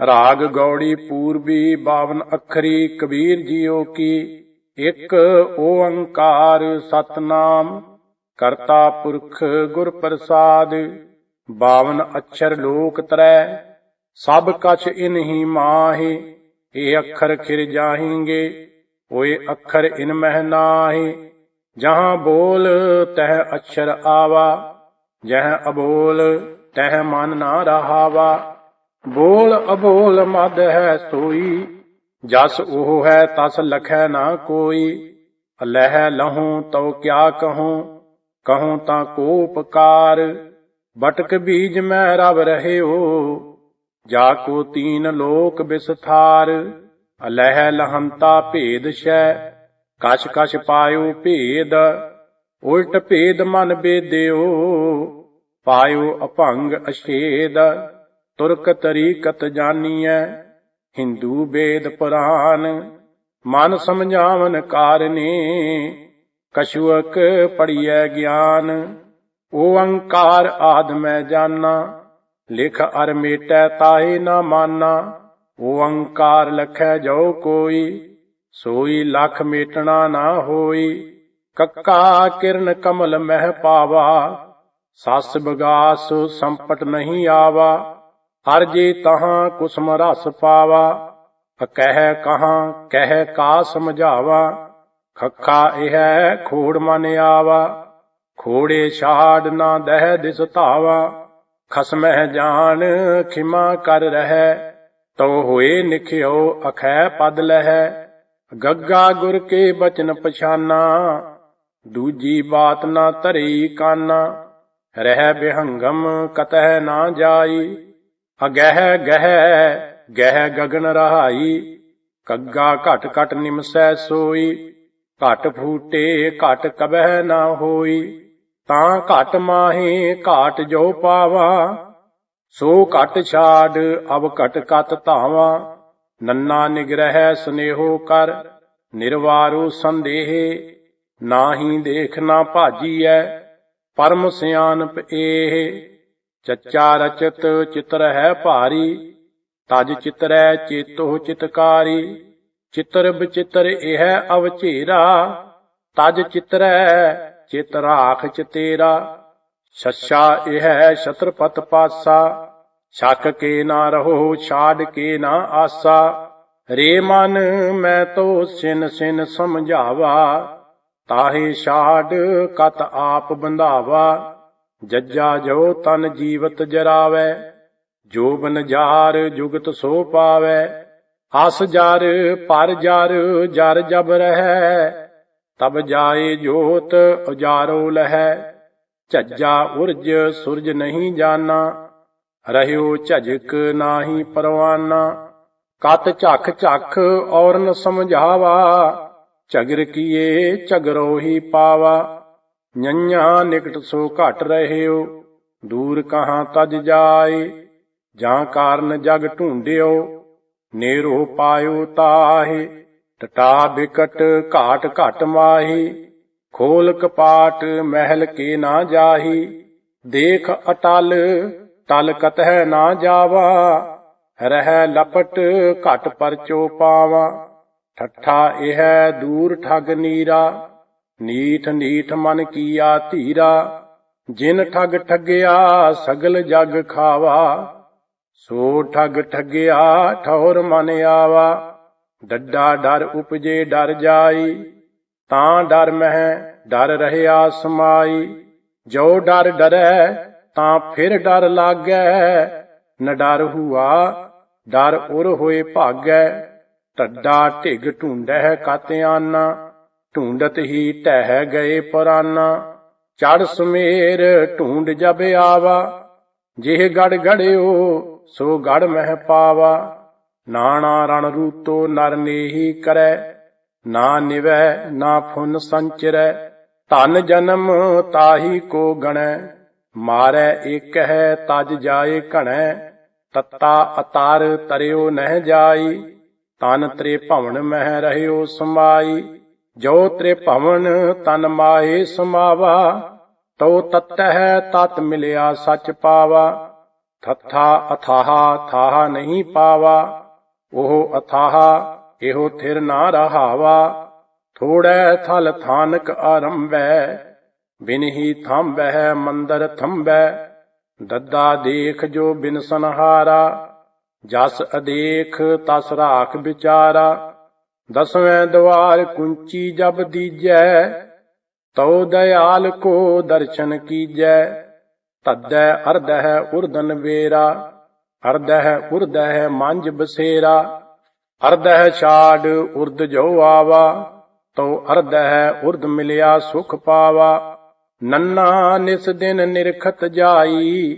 ਰਾਗ ਗੌੜੀ ਪੂਰਬੀ 52 ਅੱਖਰੀ ਕਬੀਰ ਜੀਓ ਕੀ, ਇੱਕ ਓੰਕਾਰ ਸਤਨਾਮ, ਕਰਤਾ ਪੁਰਖ ਗੁਰ ਪ੍ਰਸਾਦ 52 ਅਛਰ ਲੋਕ ਤਰੈ, ਸਭ ਕਛ ਇਨਹੀ ਮਾਹੀ, ਇਹ ਅੱਖਰ ਖਿਰ ਜਾਹੀਂਗੇ ਹੋਏ ਅੱਖਰ ਇਨ ਮਹਿ ਨਾਹੀ, ਜਹਾਂ ਬੋਲ ਤਹ ਅਛਰ ਆਵਾ, ਜਹ ਅਬੋਲ ਤਹ ਮਨ ਨਾ ਰਹਾਵਾ। ਬੋਲ ਅਬੋਲ ਮਦ ਹੈ ਸੋਈ, ਜਸ ਉਹ ਹੈ ਤਸ ਲਖੈ ਨਾ ਕੋਈ। ਲਹਿ ਲਹੂੰ ਤਉ ਕਿਆ ਕਹੂੰ ਕਹੂੰ ਤਾਂ ਕੋ ਉਪਕਾਰ ਬਟਕ ਬੀਜ ਮੈਂ ਰਵ ਰਹਿਓ, ਜਾ ਕੋ ਤੀਨ ਲੋਕ ਵਿਸਥਾਰ ਅਲਹਿ ਲਹੰਤਾ ਭੇਦ ਸ਼ੈ, ਕਛ ਕਛ ਪਾਇਓ ਭੇਦ। ਉਲਟ ਭੇਦ ਮਨ ਬੇਦਿਓ, ਪਾਇਓ ਅਭੰਗ ਅਛੇਦ। ਤੁਰਕ ਤਰੀਕਤ ਜਾਣੀਐ ਹਿੰਦੂ ਵੇਦ ਪੁਰਾਨ ਮਨ ਸਮਝਾਵਨ ਕਾਰਨੇ, ਕਛੁਅਕ ਪੜੀਐ ਗਿਆਨ ਓੰਕਾਰ ਆਦ ਮੈਂ ਜਾਣਾ, ਲਿਖ ਅਰ ਮੇਟੈ ਤਾਹੇ ਨਾ ਮਾਨਾ ਓੰਕਾਰ ਲਖੈ ਜੋ ਕੋਈ, ਸੋਈ ਲਖ ਮੇਟਣਾ ਨਾ ਹੋਈ, ਕੱਕਾ ਕਿਰਨ ਕਮਲ ਮਹਿ ਪਾਵਾ, ਸਸ ਬਗਾਸ ਸੰਪਟ ਨਹੀਂ ਆਵਾ ਹਰ ਜੇ ਤਹਾਂ ਕੁਸਮ ਰਸ ਪਾਵਾ, ਕਹਿ ਕਹਾਂ, ਕਹਿ ਕਾ ਸਮਝਾਵਾ, ਖੱਖਾ ਇਹ ਖੋੜ ਮਨ ਆਵਾ, ਖੋੜੇ ਛਾੜ ਨਾ ਦਹਿ ਦਿਸ ਧਾਵਾ, ਖਸਮਹਿ ਜਾਣ ਖਿਮਾ ਕਰ ਰਹਿ ਤੋ ਹੋਏ ਨਿਖਿਓ ਅਖੈ ਪਦ ਲਹਿ, ਗੱਗਾ ਗੁਰ ਕੇ ਬਚਨ ਪਛਾਨਾ, ਦੂਜੀ ਬਾਤ ਨਾ ਧਰੀ ਕਾਨਾ, ਰਹਿ ਬਿਹੰਗਮ ਕਤਹਿ ਨਾ ਜਾਈ ਅਗਹਿ ਗਹਿ ਗਹਿ ਗਗਨ ਰਹਾਈ, ਕੱਗਾ ਘਟ ਘਟ ਨਿਮਸੈ ਸੋਈ, ਘਟ ਫੂਟੇ ਘਟ ਕਬਹਿ ਨਾ ਹੋਈ, ਤਾਂ ਘਟ ਮਾਹੇ ਘਾਟ ਜੋ ਪਾਵਾ, ਸੋ ਘਟ ਛਾੜ ਅਬ ਘਟ ਕਤ ਧਾਵਾ, ਨੰਨਾ ਨਿਗ੍ਰਹਿ ਸਨੇਹੋ ਕਰ, ਨਿਰਵਾਰੋ ਸੰਦੇਹ, ਨਾਹੀ ਦੇਖ ਨਾ ਭਾਜੀਐ, ਪਰਮ ਸਿਆਨਪ ਏਹ। ਚੱਚਾ ਰਚਤ ਚਿਤਰ ਹੈ ਭਾਰੀ, ਤਜ ਚਿਤਰੈ ਚੇਤੋ ਚਿਤਕਾਰੀ। ਚਿਤਰ ਬਚਿਤਰ ਇਹ ਅਵਚੇਰਾ, ਤਜ ਚਿਤਰੈ ਚਿਤ ਰਾਖ ਚਤੇਰਾ। ਛੱਛਾ ਇਹ ਛਤਰਪਤ ਪਾਸਾ, ਛੱਕ ਕੇ ਨਾ ਰਹੋ, ਛਾੜ ਕੇ ਨਾ ਆਸਾ। ਰੇ ਮਨ ਮੈਂ ਤੋ ਸਿਨ ਸਿਨ ਸਮਝਾਵਾ, ਤਾਹੇ ਛਾੜ ਕਤ ਆਪ ਬੰਧਾਵਾ। ਜੱਜਾ ਜੋ ਤਨ ਜੀਵਤ ਜਰਾਵੇ, ਜੋ ਬਨ ਜਾਰ ਜੁਗਤ ਸੋ ਪਾਵੇ। ਹਸ ਜਰ, ਪਰ ਜਰ ਜਰ ਜਬ ਰਹਿ, ਤਬ ਜਾਏ ਜੋਤ ਉਜਾਰੋ ਲਹਿ। ਝੱਜਾ ਉਰਜ ਸੁਰਜ ਨਹੀਂ ਜਾਣਾ, ਰਹਿਓ ਝਜਕ ਨਾਹੀ ਪਰਵਾਨਾ। ਕਤ ਝਖ ਝਖ ਔਰਨ ਸਮਝਾਵਾ, ਝਗਰ ਕੀਏ ਝਗਰੋ ਹੀ ਪਾਵਾ। ਨੰਨਿਆ ਨਿਕਟ ਸੋ ਘਟ ਰਹਿਓ ਦੂਰ ਕਹਾਂ ਤਜ ਜਾਏ ਜਾਂ ਕਾਰਨ ਜਗ ਢੂੰਡਿਓ ਨੇਰੋ ਪਾਇਓ ਤਾਹੇ ਟਟਾ ਬਿਕਟ ਘਾਟ ਘਟ ਮਾਹੀ ਖੋਲ ਕਪਾਟ ਮਹਿਲ ਕੇ ਨਾ ਜਾਹੀ ਦੇਖ ਅਟਲ ਤਲ ਕਤਹਿ ਨਾ ਜਾਵਾ ਰਹਿ ਲਪਟ ਘਟ ਪਰਚੋ ਪਾਵਾ ਠੱਠਾ ਇਹ ਦੂਰ ਠਗ ਨੀਰਾ ਨੀਠ ਨੀਠ ਮਨ ਕੀਆ ਧੀਰਾ, ਜਿਨ ਠਗ ਠਗਿਆ ਸਗਲ ਜਗ ਖਾਵਾ। ਸੋ ਠਗ ਠਗਿਆ ਠੌਰ ਮਨ ਆਵਾ। ਡੱਡਾ ਡਰ ਉਪਜੇ ਡਰ ਜਾਈ, ਤਾਂ ਡਰ ਮਹਿ ਡਰ ਰਹਿਆ ਸਮਾਈ। ਜੋ ਡਰ ਡਰੈ, ਤਾਂ ਫਿਰ ਡਰ ਲਾਗੈ। ਨ ਡਰ ਹੁਆ, ਡਰ ਉਰ ਹੋਏ ਭਾਗੈ। ਟੱਡਾ ਢਿਗ ਢੂੰਡੈ ਕਤਿਆਨਾ। ਢੂੰਡਤ ਹੀ ਟਹਿ ਗਏ ਪੁਰਾਨਾ। ਚੜ ਸੁਮੇਰ ਢੂੰਡ ਜਬ ਆਵਾ, ਜਿਹ ਗੜ ਗੜਿਓ ਸੋ ਗੜ ਮਹਿ ਪਾਵਾ। ਨਾਣਾ ਰਣ ਰੂਤੋ ਨਰ ਨੇਹੀ ਕਰੈ, ਨਾ ਨਿਵੈ ਨਾ ਫੁਨ ਸੰਚਰੈ। ਧਨ ਜਨਮ ਤਾਹੀ ਕੋ ਗਣੈ, ਮਾਰੈ ਇਕ ਹੈ ਤਜ ਜਾਏ ਘਣੈ। ਤਤਾ ਅਤਾਰ ਤਰਿਓ ਨਹਿ ਜਾਈ, ਤਨ ਤ੍ਰੇ ਭਵਨ ਮਹਿ ਰਹਿਓ ਸਮਾਈ। ਜੋ ਤ੍ਰੇ ਤਨ ਮਾਏ ਸਮਾਵਾ ਤੋ ਤਤ ਹੈ ਤਤ ਮਿਲਿਆ ਸਚ ਪਾਵਾ। ਥੱਥਾ ਅਥਾਹਾ ਥਾਹਾ ਨਹੀਂ ਪਾਵਾ, ਉਹ ਅਥਾਹਾ ਇਹੋ ਥਿਰ ਨਾ ਰਹਾਵਾ। ਥੋੜੈ ਥਲ ਥਾਨਕ ਆਰੰਭੈ, ਬਿਨਹੀ ਥੰਬੈ ਮੰਦਰ ਥੰਬੈ ਦੱਦਾ ਦੇਖ ਜੋ ਬਿਨ ਸੰਹਾਰਾ, ਜਸ ਅਦੇਖ ਤਸ ਰਾਖ ਵਿਚਾਰਾ। ਦਸਵੇਂ ਦਵਾਰ ਕੁੰਚੀ ਜਬ ਦੀਜੈ, ਤਉ ਦਇਆਲ ਕੋ ਦਰਸ਼ਨ ਕੀਜੈ। ਤੱਦੈ ਅਰਧਹਿ ਉਰਦਨ ਵੇਰਾ, ਅਰਧਹਿ ਉਰਦਹਿ ਮੰਜ ਬਸੇਰਾ। ਅਰਧਹਿ ਛਾੜ ਉਰਦ ਜੋ ਆਵਾ, ਤਉ ਅਰਧਹਿ ਉਰਦ ਮਿਲਿਆ ਸੁਖ ਪਾਵਾ। ਨੰਨਾ ਨਿਸ ਦਿਨ ਨਿਰਖਤ ਜਾਈ,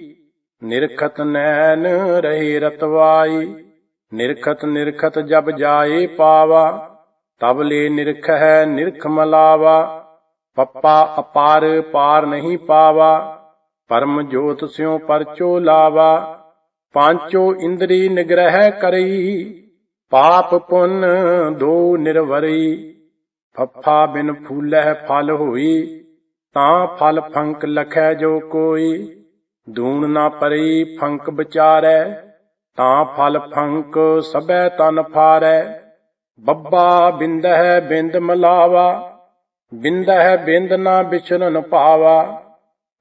ਨਿਰਖਤ ਨੈਣ ਰਹੇ ਰਤਵਾਈ। ਨਿਰਖਤ ਨਿਰਖਤ ਜਬ ਜਾਏ ਪਾਵਾ, ਤਬ ਲੈ ਨਿਰਖ ਹੈ ਨਿਰਖ ਮਲਾਵਾ, ਪੱਪਾ ਅਪਾਰ ਪਾਰ ਨਹੀਂ ਪਾਵਾ, ਪਰਮ ਜੋਤ ਸਿਉ ਪਰਚੋ ਲਾਵਾ, ਪਾਂਚੋ ਇੰਦਰੀ ਨਿਗ੍ਰਹਿ ਕਰਈ, ਪਾਪ ਪੁੰਨ ਦੋ ਨਿਰਵਰੀ ਫੱਫਾ ਬਿਨ ਫੂਲਹਿ ਫਲ ਹੋਈ, ਤਾਂ ਫਲ ਫੰਕ ਲਖੈ ਜੋ ਕੋਈ, ਦੂਣ ਨਾ ਪਰਈ ਫੰਕ ਵਿਚਾਰੈ ਤਾਂ ਫਲ ਫੰਕ ਸਭੈ ਤਨ ਫਾਰੈ। ਬੱਬਾ ਬਿੰਦਹਿ ਬਿੰਦ ਮਲਾਵਾ, ਬਿੰਦਹਿ ਬਿੰਦ ਨਾ ਵਿਚਰਨ ਪਾਵਾ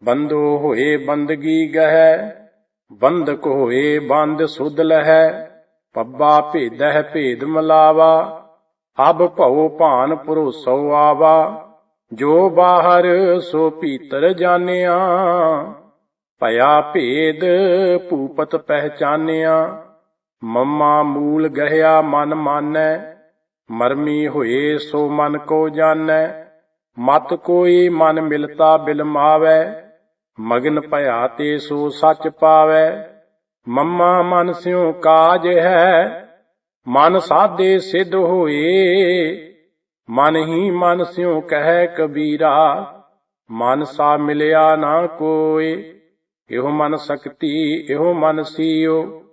ਬੰਦੋ ਹੋਏ ਬੰਦਗੀ ਗਹਿ, ਬੰਦਕ ਹੋਏ ਬੰਦ ਸੁਧ ਲਹੈ। ਪੱਬਾ ਭੇਦਹਿ ਭੇਦ ਮਲਾਵਾ, ਅਬ ਭਉ ਭਾਨ ਭਰੋਸੋ ਆਵਾ। ਜੋ ਬਾਹਰ ਸੋ ਭੀਤਰ ਜਾਣਿਆ। ਭਇਆ ਭੇਦ ਭੂਪਤ ਪਹਿਚਾਨਿਆ। ਮੰਮਾ ਮੂਲ ਗਹਿਆ ਮਨ ਮਾਨੈ। ਮਰਮੀ ਹੋਏ ਸੋ ਮਨ ਕੋ ਜਾਣੈ। ਮਤ ਕੋਈ ਮਨ ਮਿਲਤਾ ਬਿਲਮਾਵੈ ਮਗਨ ਭਇਆ ਤੇ ਸੋ ਸੱਚ ਪਾਵੈ। ਮੰਮਾ ਮਨ ਸਿਉ ਕਾਜ ਹੈ। ਮਨ ਸਾਧੇ ਸਿੱਧ ਹੋਏ। ਮਨ ਹੀ ਮਨ ਸਿਉ ਕਹਿ ਕਬੀਰਾ। ਮਨ ਸਾ ਮਿਲਿਆ ਨਾ ਕੋਏ ਇਹੋ ਮਨ ਸਕਤੀ, ਇਹੋ ਮਨ ਸੀਓ।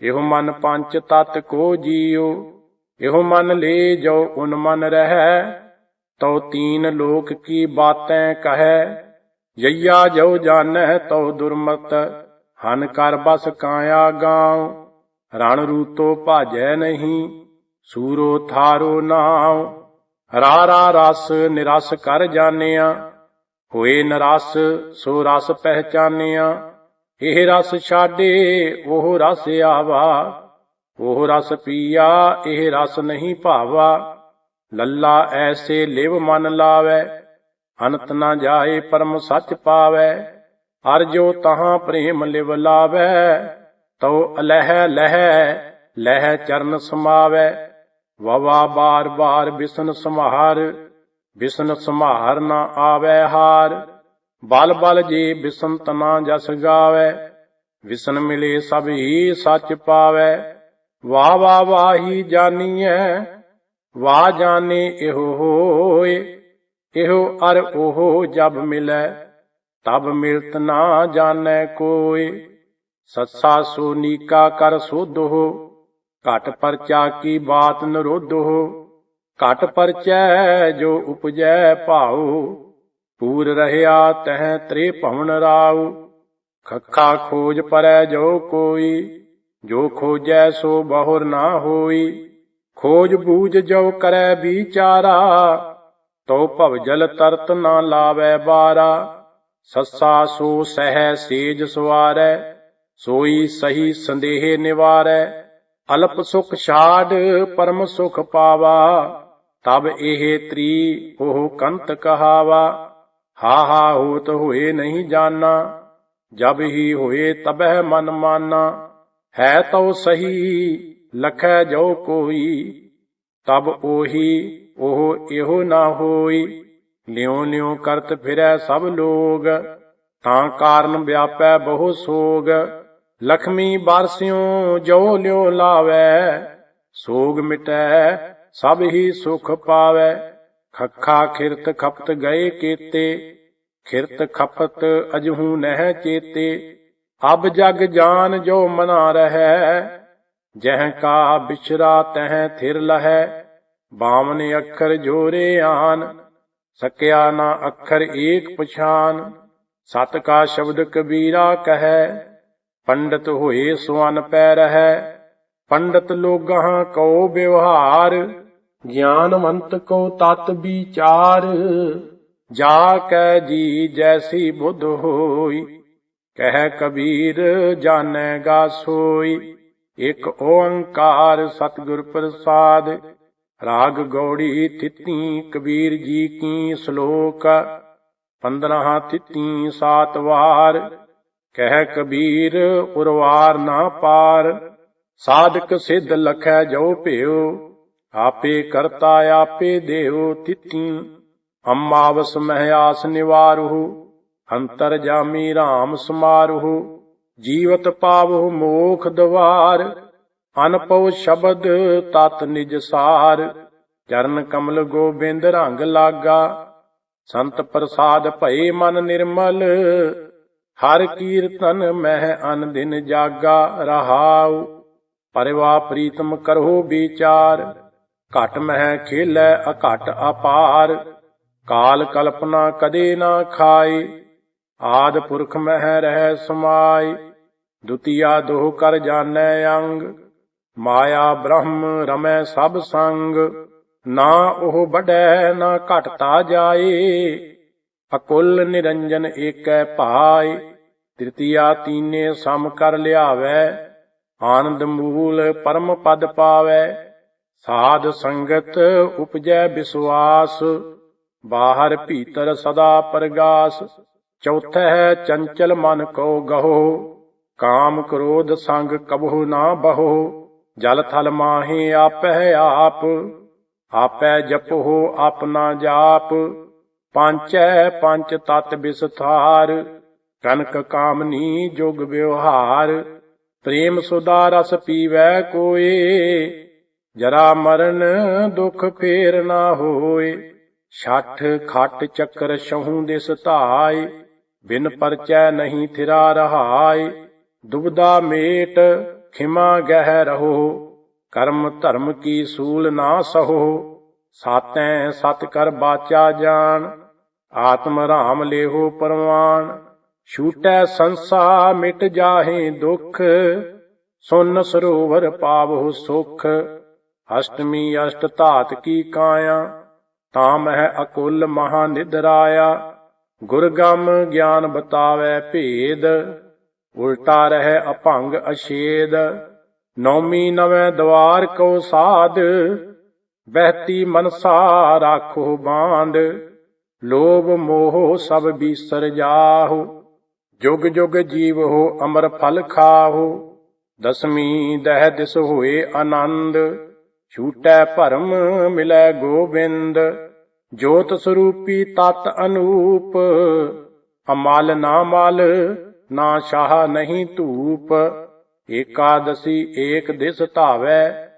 ਇਹੋ ਮਨ ਪੰਚ ਤਤ ਕੋ ਜੀਓ। ਇਹੋ ਮਨ ਲੈ ਜੋ ਉਨ ਮਨ ਰਹਿ। ਤਉ ਤੀਨ ਲੋਕ ਕੀ ਬਾਤੈ ਕਹੈ। ਯਈਆ ਜੋ ਜਾਣੈ, ਤਉ ਦੁਰਮਤ। ਹਨ ਕਰ ਬਸ ਕਾਇਆ ਗਾਉ। ਰਣ ਰੂਤੋ ਭਾਜੈ ਨਹੀਂ, ਸੂਰੋ ਥਾਰੋ ਨਾਉ। ਰਾਰਾ ਰਸ ਨਿਰਸ ਕਰ ਜਾਣਿਆ। ਹੋਏ ਨਰਸ, ਸੋ ਰਸ ਪਹਿਚਾਨਿਆ। ਇਹ ਰਸ ਛਾਡੇ, ਉਹ ਰਸ ਆਵਾ। ਉਹ ਰਸ ਪੀਆ, ਇਹ ਰਸ ਨਹੀਂ ਭਾਵਾ। ਲੱਲਾ ਐਸੇ ਲਿਵ ਮਨ ਲਾਵੇ, ਅਨੰਤ ਨਾ ਜਾਏ ਪਰਮ ਸੱਚ ਪਾਵੇ। ਅਰ ਜੋ ਤਹਾਂ ਪ੍ਰੇਮ ਲਿਵ ਲਾਵੇ, ਤਉ ਅਲਹਿ ਲਹਿ ਲਹਿ ਚਰਨ ਸਮਾਵੇ। ਵਵਾ ਬਾਰ ਬਾਰ ਬਿਸਨ ਸਮਾਰ ਬਿਸਨ ਸੰਭਾਰ ਨਾ ਆਵੇ ਹਾਰ। ਬਲ ਬਲ ਜੀ ਬਿਸਨ ਤਨਾ ਜਸ ਗਾਵੇ। ਵਿਸਨ ਮਿਲੇ ਸਭ ਹੀ ਸੱਚ ਪਾਵੇ। ਵਾ ਵਾ ਵਾਹੀ ਜਾਨੀਐ। ਵਾ ਜਾਣੇ ਇਹੋ ਹੋਏ। ਇਹੋ ਅਰ ਉਹ ਜਬ ਮਿਲੈ। ਤਬ ਮਿਲਤ ਨਾ ਜਾਣੈ ਕੋਈ ਸੱਸਾ ਸੋ ਸੋਨੀਕਾ ਕਰ ਸੁਧ। ਹੋ ਘਟ ਪਰਚਾ ਕੀ ਬਾਤ ਨਰੋਧ। ਹੋ ਘਟ ਪਰਚੈ ਜੋ ਉਪਜੈ ਭਾਉ, ਪੂਰ ਰਹਿਆ ਤਹ ਤ੍ਰੇ ਭਵਨ ਰਾਉ। ਖੱਖਾ ਖੋਜ ਪਰੈ ਜੋ ਕੋਈ, ਜੋ ਖੋਜੈ ਸੋ ਬਹੁਰ ਨਾ ਹੋਈ। ਖੋਜ ਬੂਝ ਜੋ ਕਰੈ ਵਿਚਾਰਾ, ਤੋ ਭਵ ਜਲ ਤਰਤ ਨਾ ਲਾਵੈ ਬਾਰਾ। ਸੱਸਾ ਸੋ ਸਹਿ ਸੇਜ ਸਵਾਰੈ, ਸੋਈ ਸਹੀ ਸੰਦੇਹ ਨਿਵਾਰੈ। ਅਲਪ ਸੁਖ ਛਾੜ ਪਰਮ ਸੁਖ ਪਾਵਾ। ਤਬ ਇਹ ਤ੍ਰੀ ਉਹ ਕੰਤ ਕਹਾਵਾ ਹਾ ਹਾ ਹੋਤ ਹੋਏ ਨਹੀਂ ਜਾਣਾ, ਜਬ ਹੀ ਹੋਏ ਤਬਹਿ ਮਨ ਮਾਨਾ, ਹੈ ਤਉ ਸਹੀ, ਲਖੈ ਜੋ ਕੋਈ, ਤਬ ਉਹੀ ਉਹ ਇਹੋ ਨਾ ਹੋਈ, ਲਿਉ ਲਿਉ ਕਰਤ ਫਿਰੈ ਸਭ ਲੋਗ, ਤਾਂ ਕਾਰਨ ਵਿਆਪੈ ਬਹੁ ਸੋਗ, ਲਖਮੀ ਬਾਰਸਿਉ ਜੋ ਲਿਉ ਲਾਵੈ, ਸੋਗ ਮਿਟੈ ਸਭ ਹੀ ਸੁਖ ਪਾਵੈ। ਖੱਖਾ ਖਿਰਤ ਖਪਤ ਗਏ ਕੀਤੇ। ਖਿਰਤ ਖਪਤ ਅਜਹੂ ਨਹਿ ਚੇਤੇ। ਅਬ ਜਗ ਜਾਨ ਜੋ ਮਨਾ ਰਹੈ। ਜਹ ਕਾ ਬਿਛਰਾ ਤਹ ਥਿਰ ਲਹੈ। ਬਾਮਨ ਅੱਖਰ ਜੋਰੇ ਆਨ। ਸਕਿਆ ਨਾ ਅੱਖਰ ਏਕ ਪਛਾਨ। ਸਤ ਕਾ ਸ਼ਬਦ ਕਬੀਰਾ ਕਹੈ। ਪੰਡਤ ਹੋਏ ਸੁਅਨ ਪੈ ਰਹੈ। ਪੰਡਤ ਲੋਗਾਂ ਕੋ ਵਿਵਹਾਰ, ਗਿਆਨਵੰਤ ਕੋ ਤਤ ਵਿਚਾਰ। ਜਾ ਕੈ ਜੀ ਜੈਸੀ ਬੁੱਧ ਹੋਈ, ਕਹਿ ਕਬੀਰ ਜਾਣੇਗਾ ਸੋਈ ਇਕ ਓੰਕਾਰ ਸਤਿਗੁਰ ਪ੍ਰਸਾਦ, ਰਾਗ ਗੌੜੀ ਤਿੱਤੀ ਕਬੀਰ ਜੀ ਕੀ ਸ਼ਲੋਕ। ਪੰਦਰਾਂ ਤਿੱਤੀ ਸਾਤ ਵਾਰ, ਕਹਿ ਕਬੀਰ ਉਰਵਾਰ ਨਾ ਪਾਰ। ਸਾਧਕ ਸਿੱਧ ਲਖੈ ਜੋ ਭਿਓ ਆਪੇ ਕਰਤਾ ਆਪੇ ਦੇਵ ਤਿਤੀ। ਅਮਾਵਸ ਮਹਿ ਆਸ ਨਿਵਾਰਹੁ, ਅੰਤਰ ਜਾਮੀ RAM ਸਮਾਰਹੁ। ਜੀਵਤ ਪਾਵਹੁ ਮੋਖ ਦਵਾਰ, ਅਨਪਉ ਸ਼ਬਦ ਤਤ ਨਿਜ ਸਾਰ। ਚਰਨ ਕਮਲ ਗੋਬਿੰਦ ਰੰਗ ਲਾਗਾ, ਸੰਤ ਪ੍ਰਸਾਦ ਭਏ ਮਨ ਨਿਰਮਲ। ਹਰ ਕੀਰਤਨ ਮਹਿ ਅਨ ਦਿਨ ਜਾਗਾ ਰਹਾਉ। ਪਰਵਾ ਪ੍ਰੀਤਮ ਕਰੋ ਵਿਚਾਰ। ਘਟ ਮਹਿ ਖੇਲੈ ਅਘਟ ਅਪਾਰ। ਕਾਲ ਕਲਪਨਾ ਕਦੇ ਨਾ ਖਾਏ। ਆਦ ਪੁਰਖ ਮਹਿ ਰਹਿ ਸਮਾਈ ਦੁਤੀਆ ਦੋਹ ਕਰ ਜਾਣੈ ਅੰਗ। ਮਾਇਆ ਬ੍ਰਹਮ ਰਮੈ ਸਭ ਸੰਗ। ਨਾ ਉਹ ਬੜੈ ਨਾ ਘਟਤਾ ਜਾਏ। ਅਕੁਲ ਨਿਰੰਜਨ ਏਕੈ ਭਾਏ ਤ੍ਰਿਤੀਆ ਤੀਨੇ ਸਮ ਕਰ ਲਿਆਵੈ। ਆਨੰਦ ਮੂਲ ਪਰਮ ਪਦ ਪਾਵੈ, ਸਾਧ ਸੰਗਤ ਉਪਜੈ ਵਿਸਵਾਸ ਬਾਹਰ ਭੀਤਰ ਸਦਾ ਪ੍ਰਗਾਸ, ਚੌਥਾ ਹੈ ਚੰਚਲ ਮਨ ਕੋ ਗਹੋ, ਕਾਮ ਕ੍ਰੋਧ ਸੰਗ ਕਬਹੁ ਨਾ ਬਹੋ, ਜਲ ਥਲ ਮਾਹੇ ਆਪਹਿ ਆਪ, ਆਪੈ ਜਪੋ ਆਪਣਾ ਜਾਪ, ਪੰਚੈ ਪੰਚ ਤਤ ਵਿਸਥਾਰ ਕਨਕ ਕਾਮਨੀ ਜੁਗ ਵਿਵਹਾਰ ਪ੍ਰੇਮ ਸੁਦਾ ਰਸ ਪੀਵੈ ਕੋਏ, ਜਰਾ ਮਰਨ ਦੁਖ ਫੇਰ ਨਾ ਹੋਏ। ਛੱਠ ਖੱਟ ਚੱਕਰ ਸ਼ਹੂ ਦੇ ਸਤਾਏ ਬਿਨ ਪਰਚੈ ਨਹੀਂ ਥਿਰਾ ਰਹਾਇ ਦੁਬਦਾ ਮੇਟ ਖਿਮਾ ਗਹਿ ਰਹੋ, ਕਰਮ ਧਰਮ ਕੀ ਸੂਲ ਨਾ ਸਹੋ। ਸਾਤੈ ਸਤ ਕਰ ਬਾਚਾ ਜਾਣ, ਆਤਮ ਰਾਮ ਲੇਹੋ ਪਰਵਾਨ ਛੂਟੈ ਸੰਸਾ ਮਿਟ ਜਾਹੇ ਦੁਖ, ਸੁਨ ਸਰੋਵਰ ਪਾਵਹੁ ਸੁਖ। ਅਸ਼ਟਮੀ ਅਸ਼ਟ ਧਾਤ ਕੀ ਕਾਇਆ, ਤਾਂ ਮਹਿ ਅਕੁਲ ਮਹਾ ਨਿਦਰਾਇਆ। ਗੁਰਗਮ ਗਿਆਨ ਬਤਾਵੇ ਭੇਦ, ਉਲਟਾ ਰਹਿ ਅਭੰਗ ਅਛੇਦ। ਨੌਮੀ ਨਵੇਂ ਦਵਾਰ ਕੋ ਸਾਧ, ਬਹਿਤੀ ਮਨਸਾ ਰਾਖੋ ਬਾਂਧ। ਲੋਭ ਮੋਹ ਸਭ ਬੀਸਰ ਜਾਹੋ। ਜੁਗ ਜੁਗ ਜੀਵ ਹੋ, ਅਮਰ ਫਲ ਖਾਹੋ ਦਸਮੀ ਦਹਿ ਦਿਸ ਹੋਏ ਆਨੰਦ, ਛੂਟੈ ਭਰਮ ਮਿਲੈ ਗੋਬਿੰਦ। ਜੋਤ ਸਰੂਪੀ ਤਤ ਅਨੂਪ, ਅਮਲ ਨਾ ਮਲ, ਨਾ ਸ਼ਾਹ ਨਹੀਂ ਧੂਪ। ਏਕਾਦਸੀ ਏਕ ਦਿਸ ਧਾਵੈ,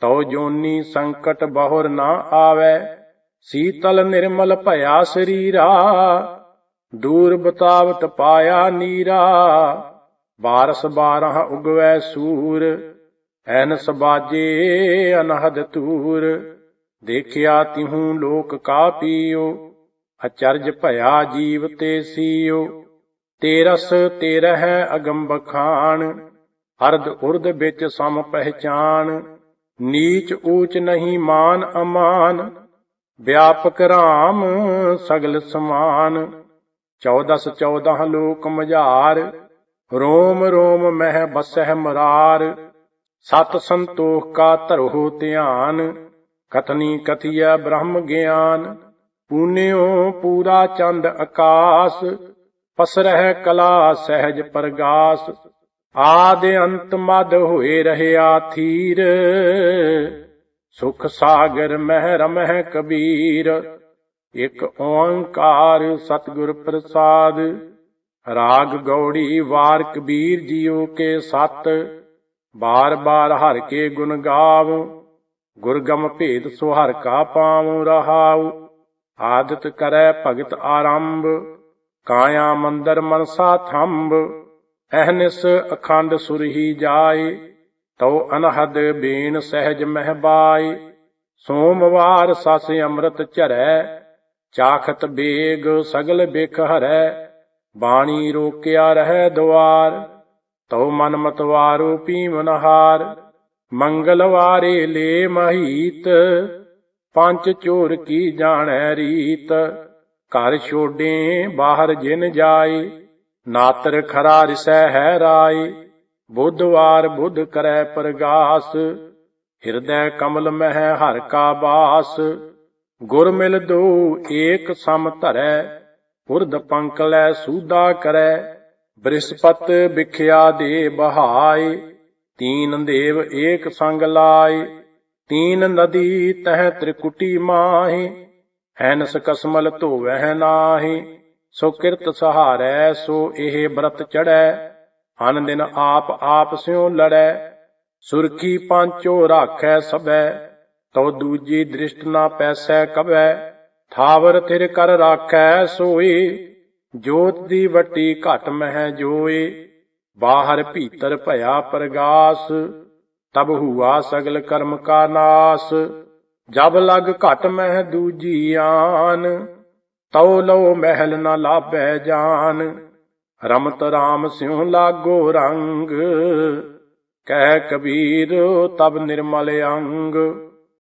ਤਉ ਜੋਨੀ ਸੰਕਟ ਬਹੁਰ ਨਾ ਆਵੈ। ਸੀਤਲ ਨਿਰਮਲ ਭਇਆ ਸਰੀਰਾ ਦੂਰ ਬਤਾਵਤ ਪਾਇਆ ਨੀਰਾ ਬਾਰਸ ਬਾਰਹ ਉਗਵੈ ਸੂਰ ਐਨਸ ਬਾਜੇ ਅਨਹਦ ਤੂਰ ਦੇਖਿਆ ਤਿਹੂ ਲੋਕ ਕਾ ਪੀਓ, ਅਚਰਜ ਭਇਆ ਜੀਵ ਤੇ ਸੀਓ। ਤੇਰਸ ਤੇਰਹਿ ਅਗੰਬ ਖਾਨ ਅਰਧ ਉਰਦ ਵਿੱਚ ਸਮ ਪਹਿਚਾਨ ਨੀਚ ਊਚ ਨਹੀਂ ਮਾਨ ਅਮਾਨ, ਵਿਆਪਕ ਰਾਮ ਸਗਲ ਸਮਾਨ। 14 14 ਲੋਕ ਮਝਾਰ, ਰੋਮ ਰੋਮ ਮਹਿ ਬਸਹਿ ਮਰਾਰ। ਸਤ ਸੰਤੋਖ ਕਾ ਧਰੋ ਧਿਆਨ, ਕਥਨੀ ਕਥਿਆ ਬ੍ਰਹਮ ਗਿਆਨ। ਪੂਨਿਓ ਪੂਰਾ ਚੰਦ ਆਕਾਸ, ਪਸਰਹਿ ਕਲਾ ਸਹਿਜ ਪਰਗਾਸ। ਆਦ ਅੰਤ ਮਦ ਹੋਏ ਰਹਿਆ ਥੀਰ, ਸੁਖ ਸਾਗਰ ਮਹਿ ਰਮਹਿ ਕਬੀਰ। ਇਕ ਓੰਕਾਰ ਸਤਿਗੁਰ ਪ੍ਰਸਾਦ। ਰਾਗ ਗੌੜੀ ਵਾਰ ਕਬੀਰ ਜੀਓ ਕੇ ਸਤ। ਬਾਰ ਬਾਰ ਹਰ ਕੇ ਗੁਣ ਗਾਵ। ਗੁਰਗਮ ਭੇਦ ਸੁਹਰ ਕਾ ਪਾਉ ਰਹਾਉ। ਆਦਤ ਕਰੈ ਭਗਤ ਆਰੰਭ। ਕਾਇਆ ਮੰਦਰ ਮਨਸਾ ਥੰਬ। ਅਹਨਿਸ ਅਖੰਡ ਸੁਰਹੀ ਜਾਏ। ਤਉ ਅਨਹਦ ਬੀਨ ਸਹਿਜ ਮਹਿਬਾਈ ਸੋਮਵਾਰ ਸਸ ਅੰਮ੍ਰਿਤ ਝਰੈ। ਚਾਖਤ ਬੇਗ ਸਗਲ ਬਿਖ ਹਰੈ ਬਾਣੀ ਰੋਕਿਆ ਰਹਿ ਦੁਆਰ, ਤਉ ਮਨ ਮਤਵਾਰੋ ਪੀਵਨਹਾਰ ਮੰਗਲਵਾਰੇ ਲੇ ਮਹੀਤ, ਪੰਜ ਚੋਰ ਕੀ ਜਾਣੈ ਰੀਤ, ਘਰ ਛੋਡੇ ਬਾਹਰ ਜਿਨ ਜਾਏ, ਨਾਤਰ ਖਰਾ ਰਿਸੈ ਹੈ ਰਾਏ, ਬੁੱਧਵਾਰ ਬੁੱਧ ਕਰੈ ਪ੍ਰਗਾਸ, ਹਿਰਦੈ ਕਮਲ ਮਹਿ ਹਰ ਕਾ ਬਾਸ ਗੁਰ ਮਿਲ ਦੋ, ਏਕ ਸਮ ਧਰੈ ਉਰਦ ਪੰਕ ਲੈ ਸੂਦਾ ਕਰੈ। ਬ੍ਰਿਹਸਪਤ ਵਿਖਿਆ ਦੇ ਬਹਾਏ, ਤੀਨ ਦੇਵ ਏਕ ਸੰਗ ਲਾਏ। ਤੀਨ ਨਦੀ ਤਹਿ ਤ੍ਰਿਕੁਟੀ ਮਾਹੀ, ਹੈਨਸ ਕਸਮਲ ਧੋਵਹਿ ਨਾਹੀ। ਸੋ ਕਿਰਤ ਸਹਾਰੈ, ਸੋ ਇਹ ਬ੍ਰਤ ਚੜੈ ਹਨ ਦਿਨ ਆਪ ਆਪ ਸਿਉ ਲੜੈ, ਸੁਰਖੀ ਪਾਂਚੋ ਰਾਖੈ ਸਬੈ ਤਉ ਦੂਜੀ ਦ੍ਰਿਸ਼ਟ ਨਾ ਪੈਸੈ ਕਬੈ ਥਾਵਰ ਥਿਰ ਕਰ ਰਾਖੈ ਸੋਈ। ਜੋਤ ਦੀ ਵੱਟੀ ਘਟ ਮਹਿ ਜੋਏ ਬਾਹਰ ਭੀਤਰ ਭਇਆ ਪ੍ਰਗਾਸ। ਤਬ ਹੁਆ ਸਗਲ ਕਰਮ ਕਾ ਨਾਸ, ਜਬ ਲਗ ਘਟ ਮਹਿ ਦੂਜੀ ਆਨ। ਤਉ ਲਉ ਮਹਿਲ ਨਾ ਲਾਭੈ ਜਾਨ, ਰਮਤ ਰਾਮ ਸਿਉ ਲਾਗੋ ਰੰਗ। ਕਹਿ ਕਬੀਰ, ਤਬ ਨਿਰਮਲ ਅੰਗ।